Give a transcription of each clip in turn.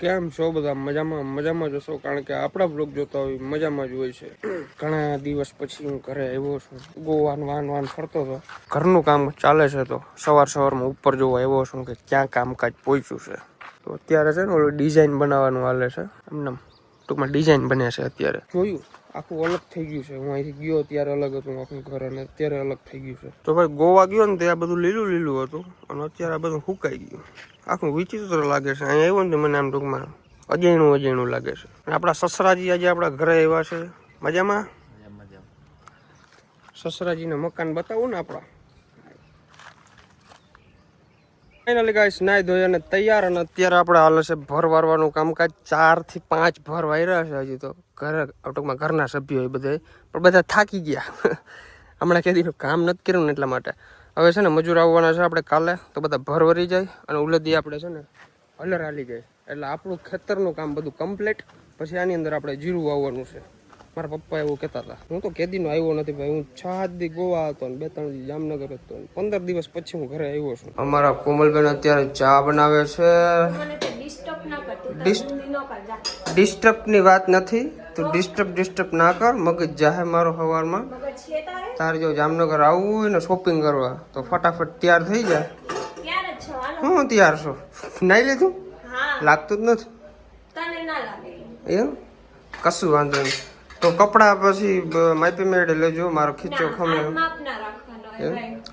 કેમ છો બધા? મજામાં? મજામાં જ હશો? કારણ કે આપણા બ્લોગ જોતા હોય મજામાં જ હોય છે. ઘણા દિવસ પછી હું ઘરે આવ્યો છું. ગોવાન, વાન વાન ફરતો હતો. ઘરનું કામ ચાલે છે તો સવાર સવારમાં ઉપર જોવા આવ્યો છું કે ક્યાં કામકાજ પહોંચ્યું છે. તો અત્યારે છે ને ઓલું ડિઝાઇન બનાવવાનું હાલે છે. એમને ટૂંકમાં ડિઝાઇન બને છે અત્યારે. જોયું? આખું અલગ થઈ ગયું છે. હું અહીંથી ગયો ત્યારે અલગ હતું આખું ઘર અને અત્યારે અલગ થઈ ગયું છે. તો ભાઈ ગોવા ગયો ને ત્યાં બધું લીલું લીલું હતું અને અત્યારે આ બધું સુકાઈ ગયું. આખું વિચિત્ર લાગે છે. અહીંયા આવ્યું ને મને આમ ટૂંકમાં અજૈણું અજયણું લાગે છે. અને આપણા સસરાજી આજે આપણા ઘરે આવ્યા છે. મજામાં. સસરાજીને મકાન બતાવું ને આપણા. ફાઇનલી ગાઈસ નાઈ ધોઈ અને તૈયાર અને અત્યારે આપણે હાલ છે ભર વારવાનું કામકાજ. ચારથી પાંચ ભર વાયરા છે હજી તો. ઘરે ટૂંકમાં ઘરના સભ્યો એ બધા પણ બધા થાકી ગયા. હમણાં કેદીનું કામ નથી કર્યું ને એટલા માટે. હવે છે ને મજૂર આવવાના છે આપણે કાલે, તો બધા ભર વરી જાય અને ઉલદી આપણે છે ને હલર હાલી જાય. એટલે આપણું ખેતરનું કામ બધું કમ્પ્લીટ પછી આની અંદર આપણે જીરું વાવવાનું છે. મારા પપ્પા એવું કહેતા હતા. હું તો કેદીનો આવ્યો નથી ભાઈ હું છ દી ગોવા હતો ને બે ત્રણ દી જામનગર હતો પંદર દિવસ પછી હું ઘરે આવ્યો છું. અમારા કોમલબેન અત્યારે ચા બનાવે છે. મને ડિસ્ટર્બ ના વાત નથી તું ડિસ્ટર્બ ડિસ્ટર્બ ના કર મગજ જાહે મારો સવારમાં તારે? તારે જો જામનગર આવવું હોય ને શોપિંગ કરવા તો ફટાફટ તૈયાર થઈ જાય ક્યારે જ છો? હાલો. હું તૈયાર છું. નાઈ લીધું? લાગતું જ નથી. તને એમ? કશું વાંધો નહીં. તો કપડાં પછી માપી મેળે લેજો મારો ખીચો ખમે.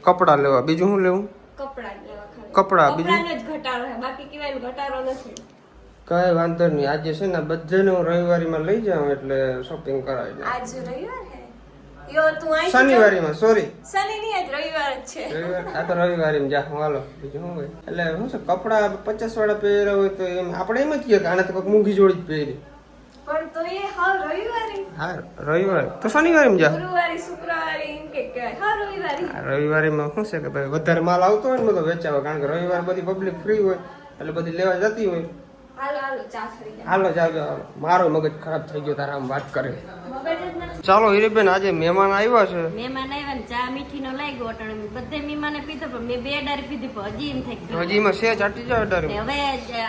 કપડાં લેવા બીજું શું લેવું? કપડા બીજું? કઈ વાંધો નહીં. આજે છે ને બધાને હું રવિવારીમાં લઈ જાઉં એટલે શોપિંગ કરાવી દઉં. શનિવારીમાં સોરી શનિ ની આજ રવિવાર જ છે. રવિવાર? આ તો રવિવારીમાં જા હાલો. બીજું શું એટલે શું છે કપડા પચાસ વાળા પહેર્યા હોય તો એમ આપણે એમ જ કહીએ કે આને તો કોઈક મૂંઘી જોડી જ પહેરી. પણ તો એ હા રવિવારે. હા રવિવાર. તો જા. ગુરુવારી શુક્રવારી એમ કે કહેવાય હા રવિવારી. શું છે કે ભાઈ વધારે માલ આવતો હોય ને બધો વેચાવે. કારણ કે રવિવારે બધી પબ્લિક ફ્રી હોય એટલે બધી લેવા જતી હોય. હાલો હાલો ચા હાલો જાવ જાવ મારો મગજ ખરાબ થઈ ગયો તારા આમ વાત કરે. મગજ જ નથી. ચાલો હિરેબેન આજે મહેમાન આવ્યા છે. મહેમાન આવ્યા ને ચા મીઠી નો લાગ્યો અટાણે બધે મહેમાને પીધો પણ મેં બે ડારી પીધી પણ હજી એમ થઈ ગયું હજી માં છે ચાટી જાવ ડારી હવે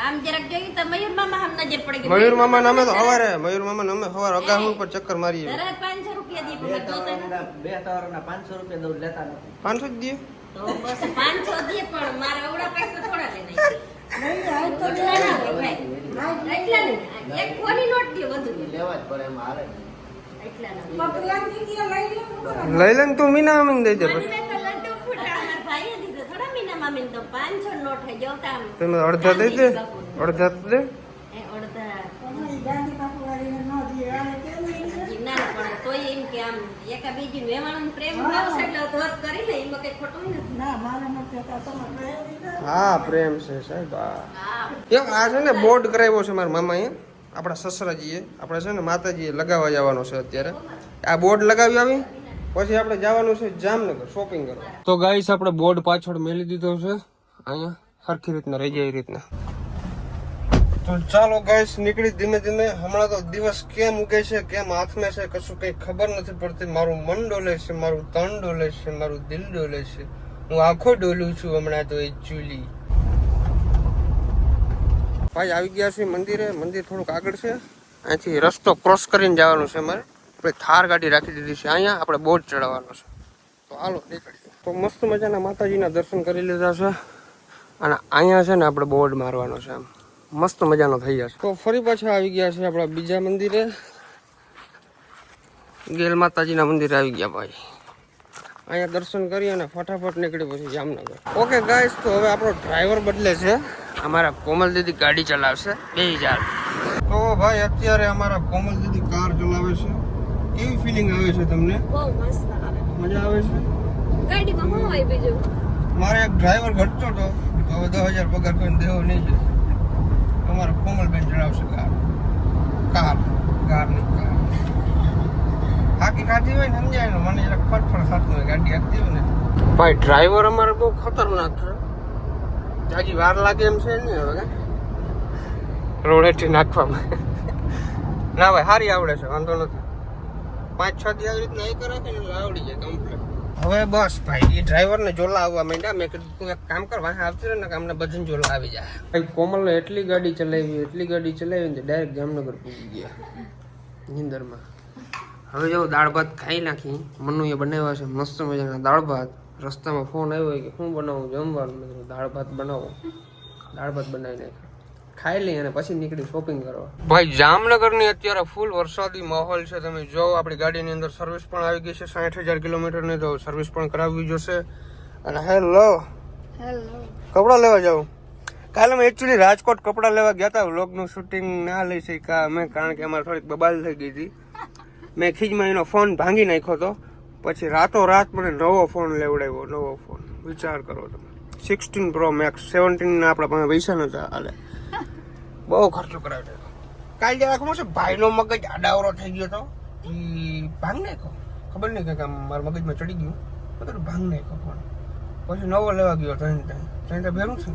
આમ જરાક જોઈ તો મયુર મામા હમ નજર પડી ગઈ મયુર મામા અમે તો હવારે મયુર મામા અમે હવાર અગાહુ ઉપર ચક્કર મારીએ. તરત પાંચસો રૂપિયા દી પણ જોતા. બે તવરના પાંચસો રૂપિયા દઉં લેતા નથી. પાંચસો જ દે તો બસ પાંચસો દે પણ મારા ઓડા પૈસા થોડા લઈને લઈ લે તું મીના અમીન દઈ દે પછી. મને તો લડ્ડુ ફૂટા. મારા ભાઈએ દીધો થોડા મીના મામીને તો પાંચસો નોટ હે જોતા આમ. તમે અડધા દઈ દે. અડધા દે. અડધા. ના ના, તોય એમ કે આમ એકા બીજી મહેમાનોને પ્રેમ ભાવ છે એટલે તો કરી લે એમાં કઈ ખોટું નથી. હા પ્રેમ છે સાહેબ હા. એક આ છે ને બોર્ડ કરાવ્યો છે મારા મામાએ આપણા સસરાજીએ આપણે છે ને માતાજીએ લગાવવા જવાનો છે અત્યારે. આ બોર્ડ લગાવી આવી પછી આપણે જવાનું છે જામનગર શોપિંગ કરવા. તો ગાઈસ આપણે બોર્ડ પાછળ મેલી દીધો છે. અહીંયા સરખી રીતના રહી જાય એ રીતના. તો ચાલો ગાઈસ નીકળી ધીમે ધીમે. હમણાં તો દિવસ કેમ ઉગે છે, કેમ હાથમે છે, કશું કઈ ખબર નથી પડતી. મારું મન ડોલે છે, મારું તન ડોલે છે, મારું દિલ ડોલે છે. હું આખો ડોલું છું હમણાં તો એકચ્યુઅલી ભાઈ, આવી ગયા છે મંદિરે. મંદિર થોડુંક આગળ છે. અહીંથી રસ્તો ક્રોસ કરીને જવાનું છે મારે આપણે થાર ગાડી રાખી દીધી છે અહીંયા. આપણે બોટ ચડાવવાનો છે. તો હાલો, નીકળીએ. તો મસ્ત મજાના માતાજીના દર્શન કરી લીધા છે. અને અહીંયા છે ને આપણે બોર્ડ મારવાનો છે આમ મસ્ત મજાનો થઈ જશે. તો ફરી પાછા આવી ગયા છે આપણા બીજા મંદિરે. ગેલ માતાજીના મંદિરે આવી ગયા ભાઈ. અહીંયા દર્શન કરી અને ફટાફટ નીકળી પછી જામનગર. ઓકે ગાઈસ તો હવે આપણો ડ્રાઈવર બદલે છે. અમારા કોમલ દીદી ગાડી ચલાવશે. બે હજાર. તો ભાઈ અત્યારે અમારા કોમલ દીદી કાર ચલાવે છે. કેવી ફિલિંગ આવે છે તમને? બહુ મસ્ત આવે. મજા આવે છે? ગાડીમાં શું હોય બીજું મારે એક ડ્રાઈવર ઘટતો હતો તો હવે દસ હજાર પગાર કોઈને દેવો નહીં જોઈએ. અમારા કોમલબેન ચલાવશે કાર કાર કારની કાર હાકી ખાતી હોય ને સમજાય ને, મને જરાક ફટફટ થતું હોય, ગાડી હાકતી ને. ભાઈ ડ્રાઈવર અમારે બહુ ખતરનાક છે. જાજી વાર લાગે એમ છે ને હવે રોડેથી નાખવામાં. ના ભાઈ સારી આવડે છે, વાંધો નથી. પાંચ, છ દિવસ આવી રીતના એ કરે કે આવડી જાય કમ્પ્લીટ હવે બસ ભાઈ એ ડ્રાઈવરને જોલા આવવા માંડ્યા. મેં કીધું, તું એક કામ કર, વાહ આવતી રહે ને કામને બધાને જોલા આવી જાય ભાઈ કોમલને એટલી ગાડી ચલાવી, એટલી ગાડી ચલાવી ને ડાયરેક્ટ જામનગર પૂગી ગયા નિંદરમાં. હવે જો દાળ ભાત ખાઈ નાખી, મનુએ બનાવ્યા છે, મસ્ત મજાના દાળ ભાત. રસ્તામાં ફોન આવ્યો કે શું બનાવું જમવાનું? દાળ ભાત બનાવો. દાળ ભાત બનાવી નાખ્યા. ખાઈ લઈ અને પછી નીકળી શોપિંગ કરવા. ભાઈ જામનગરની અત્યારે ફૂલ વરસાદી માહોલ છે. તમે જો આપણી ગાડીની અંદર સર્વિસ પણ આવી ગઈ છે. સાઠ હજાર કિલોમીટરની તો સર્વિસ પણ કરાવવી જોશે. અને હેલો કપડાં લેવા જાઉં કાલે અમે એકચ્યુઅલી રાજકોટ કપડાં લેવા ગયા હતા વ્લોગનું શૂટિંગ ના લઈ શક્યા અમે કારણ કે અમારે થોડીક બબાલ થઈ ગઈ હતી. મેં ખીજમાં એનો ફોન ભાંગી નાખ્યો હતો. પછી રાતો રાત મને નવો ફોન લેવડાવ્યો નવો ફોન વિચાર કરો તમે. સિક્સટીન પ્રો મેક્સ સેવન્ટીન આપણા પાસે પૈસા નતા હાલે. બહુ ખર્ચો કરાવ્યો કાલ જરાક ખબર છે ભાઈનો મગજ આડાવરો થઈ ગયો હતો. એ ભાંગ નાખ્યો. ખબર નહીં કે આમ મારા મગજમાં ચડી ગયું. બધું ભાંગ નાખ્યો પણ. પછી નવો લેવા ગયો ત્રણ ત્યાં ત્રણ ત્યાં ભેરું છે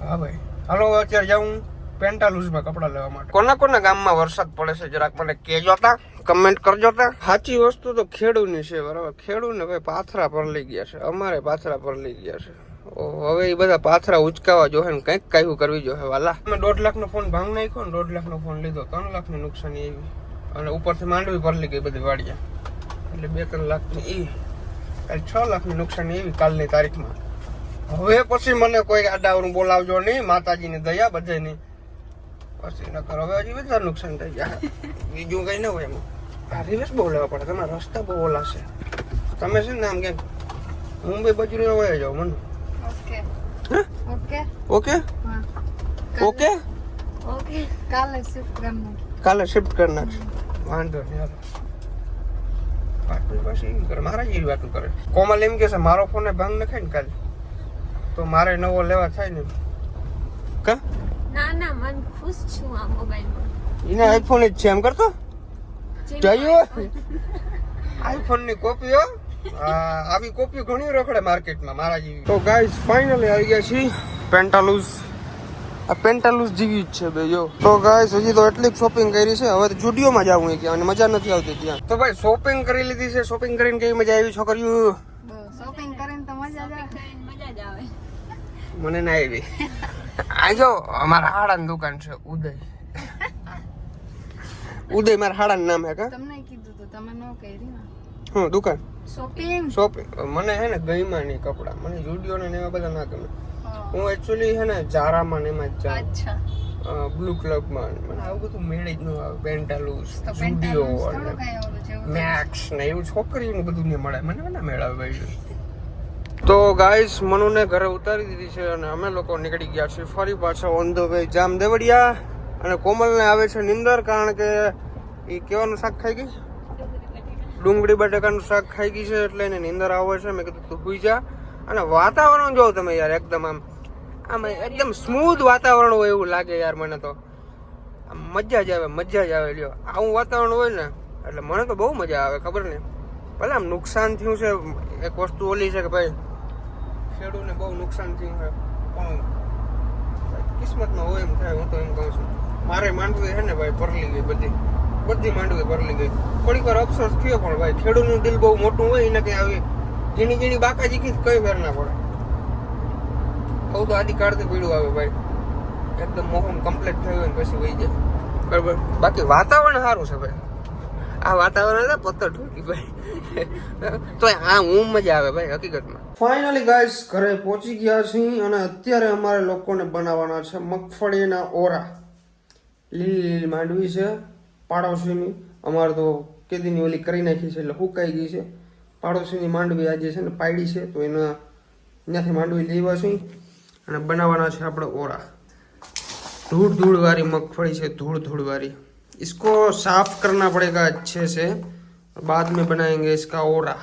હા ભાઈ. હાલો અત્યારે જાઉં પેન્ટાલુઝમાં કપડાં લેવા માટે. કોના કોના ગામમાં વરસાદ પડે છે, જરાક મને કહેજો તા. કમેન્ટ કરજો તા. સાચી વસ્તુ તો ખેડૂની છે, બરાબર. ખેડૂને ભાઈ પાથરા પર લઈ ગયા છે. અમારે પાથરા પર લઈ ગયા છે. હવે એ બધા પાથરા ઉચકાવા જોહે ને કંઈક કહ્યું કરવી જોહે વાલા. અમે દોઢ લાખનો ફોન ભાંગ નાખ્યો ને દોઢ લાખનો ફોન લીધો, ત્રણ લાખની નુકસાની એવી. અને ઉપરથી માંડવી ભરલી ગઈ બધી વાડિયા એટલે બે ત્રણ લાખની એ છ લાખની નુકસાની એવી કાલની તારીખમાં. હવે પછી મને કોઈ આડાવરું બોલાવજો નહીં, માતાજીની દયા બધાની પછી નકર હવે હજી વધારે નુકસાન થઈ જાય બીજું કંઈ ના હોય એમાં. આ બહુ લેવા પડે, તમારા રસ્તા બહુ ઓલાશે તમે છે ને આમ ક્યાંક મુંબઈ બાજુ હોય જાઓ મને. Okay okay okay okay okay કાલે શિફ્ટ કરવાનું કાલે શિફ્ટ કરી નાખશું વાંધો નહીં હાલો પછી કરે મારા જેવી વાતું કરે કોમલ એમ કે છે મારો ફોન ભાંગ નખાય ને કાલે તો મારે નવો લેવા થાય ને કા ના ના મન ખુશ છું આ મોબાઈલમાં એને આઈફોન જ છે એમ કરતો જોયું આઈફોનની કોપી હો આ, આવી કોપી ઘણી રખડે માર્કેટમાં મારા જેવી. તો ગાઈસ ફાઇનલી આવી ગયા છીએ. પેન્ટાલુઝ આ પેન્ટાલુઝ જેવી જ છે બે જો. તો ગાઈસ હજી તો એટલી શોપિંગ કરી છે. હવે તો જુડિયોમાં જાવું કે અને મજા નથી આવતી ત્યાં. તો ભાઈ શોપિંગ કરી લીધી છે. શોપિંગ કરીને કેવી મજા આવી છોકરીઓ? શોપિંગ કરીને તો મજા જ આવે. મજા જ આવે. મને ના આવી. આ જો અમારા હાડાની દુકાન છે ઉદય. ઉદય મારા હાડાનું નામ હે કા? તમને કીધું તો તમે ન કહી હું દુકાન. શોપિંગ શોપિંગ મને હે ને ગઈમાં નહીં કપડાં. મને જુડિયો ને એવા બધા ના ગમે. હું. એકચ્યુઅલી હે ને જારામાં ને એમાં જ જાઉં. બ્લુ ક્લબમાં મને આવું બધું મેળે જ ન આવે. પેન્ટાલુસ જુડિયો અને મેક્સ ને એવું છોકરીઓનું બધું નહીં મળે. મને ના મેળાવે ભાઈ. તો ગાઈસ મનુને ઘરે ઉતારી દીધી છે અને અમે લોકો નીકળી ગયા છીએ ફરી પાછા on the way Jam Devadiya અને કોમલને આવે છે નિંદર કારણ કે એ કેવાનું શાક ખાઈ ગઈ? ડુંગળી બટાકાનું શાક ખાઈ ગઈ છે એટલે એને નિંદર આવે છે. મેં કીધું, તું સુઈ જા. અને વાતાવરણ જોવો તમે યાર, એકદમ આમ આમ એકદમ સ્મૂથ વાતાવરણ હોય એવું લાગે યાર મને તો. આમ મજા જ આવે, મજા જ આવે. લ્યો, આવું વાતાવરણ હોય ને, એટલે મને તો બહુ મજા આવે, ખબર ને? ભલે આમ નુકસાન થયું છે, એક વસ્તુ ઓલી છે કે ભાઈ ખેડૂતને બહુ નુકસાન થયું છે, પણ કિસ્મતમાં હોય એમ થાય, હું તો એમ કહું છું. મારે માનવું છે ને ભાઈ, પરલી ગઈ બધી. બધી માંડવી ભરેલી ગઈ થોડીક વાર અફસોસ થયો પણ ભાઈ, ખેડૂતનું દિલ બહુ મોટું હોય એને કઈ આવી ઝીણી ઝીણી બાકાજી કઈ કઈ વેર ના પડે. કહું તો આદિ કાળથી પીડું આવે ભાઈ. એકદમ મોહમ કમ્પ્લીટ થયું હોય ને પછી વહી જાય. બરાબર. બાકી વાતાવરણ સારું છે ભાઈ. આ વાતાવરણ છે પથ્થર ઠોકી ભાઈ તો આ હું મજા આવે ભાઈ, હકીકતમાં. ફાઇનલી ગાઈસ ઘરે પહોંચી ગયા છીએ અને અત્યારે અમારે લોકોને બનાવવાના છે મગફળીના ઓરા. લીલી લીલી માંડવી છે. પાડોશીની અમારે તો કેદીની ઓલી કરી નાખી છે એટલે હુકાઈ ગઈ છે પાડોશીની માંડવી આજે છે ને પાડી છે તો એના ત્યાંથી માંડવી લેવા છે અને બનાવવાના છે આપણે ઓરા धूल धूल वाली मगफली से धूल धूल वाली इसको साफ करना पड़ेगा अच्छे से बाद में बनाएंगे इसका ओरा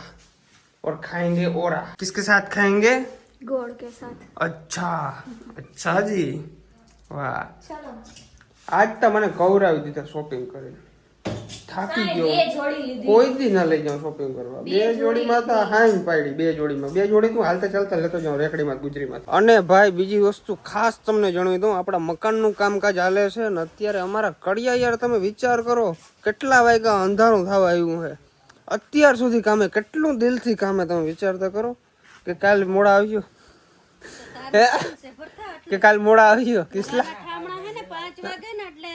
और खाएंगे ओरा किसके साथ खाएंगे ગોળ કે સાથ अच्छा अच्छा जी वाह ચલો આજ તો મને કવરાવી દીધા શોપિંગ કરીને. થાકી ગયો. કોઈ દી ના લઈ જાઉં શોપિંગ કરવા. બે જોડીમાં તો હાઈન પાડી બે જોડીમાં. બે જોડી તું હાલતા ચાલતા લેતો જાઉં રેકડીમાં ગુજરીમાં. અને ભાઈ બીજી વસ્તુ ખાસ તમને જણાવી દઉં. આપણા મકાનનું કામકાજ હાલે છે ને અત્યારે અમારા કડિયા યાર તમે વિચાર કરો કેટલા વાગ્યા અંધારું થવા આવ્યું છે. અત્યાર સુધી કામે કેટલું દિલથી કામે તમે વિચાર તો કરો કે કાલ મોડા આવ્યો હે? કે કાલ મોડા આવ્યો કિસલા? હે. પાંચ વાગે ને એટલે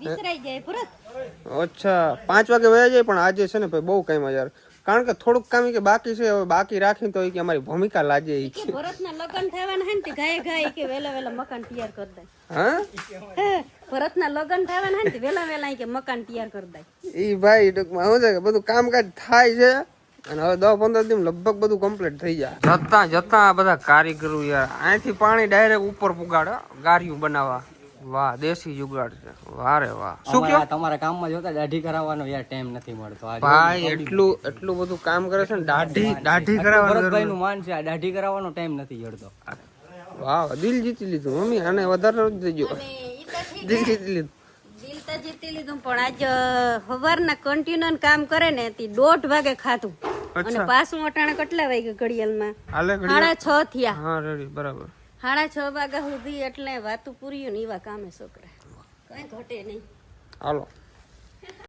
વિસરાઈ જાય ભરત અચ્છા પાંચ વાગે વયા જાય પણ આજે છે ને ભાઈ બહુ કામ યાર. કારણ કે થોડુંક કામ કે બાકી છે હવે બાકી રાખીને તો કે અમારી ભૂમિકા કે ભરતના લગ્ન થવાના હે ને તે ગાય ગાય કે વેલા વેલા મકાન તૈયાર કરી દે. હા? ભરતના લગ્ન થવાના હે ને વેલા વેલા ઈ કે મકાન તૈયાર કરી દે. ઈ ભાઈ ટૂંકમાં શું છે કે બધું કામકાજ થાય છે અને હવે દસ પંદર લગભગ બધું કમ્પ્લીટ થઈ જાય. જતા જતા બધા કારીગરો યાર અહીંથી પાણી ડાયરેક્ટ ઉપર પુગાડે ગારિયું બનાવવા. વાહ દેશી જુગાડ છે. વારે વાહ. શું કયો? તમારા કામમાં જોતા દાઢી કરાવવાનો યાર ટાઈમ નથી મળતો. આજે ભાઈ એટલું એટલું બધું કામ કરે છે ને દાઢી દાઢી કરાવવાનો ભરતભાઈ નું માન છે આ દાઢી કરાવવાનો ટાઈમ નથી જડતો વાહ દિલ જીતી લીધું મમ્મી આને વધારે જ દેજો. દિલ જીતી લીધું. દિલ તો જીતી લીધું પણ આજ સવારના કન્ટિન્યુ કામ કરે ને તે દોઢ વાગે ખાધું. અને પાછું અટાણે કેટલા વાગે ઘડિયાળમાં? હાલે ઘડી સાડા છ થયા. હા રેડી બરાબર. સાડા છ વાગ્યા સુધી એટલે વાતું પૂરી ને એવા કામે છોકરા. કઈ ઘટે નહીં. હાલો.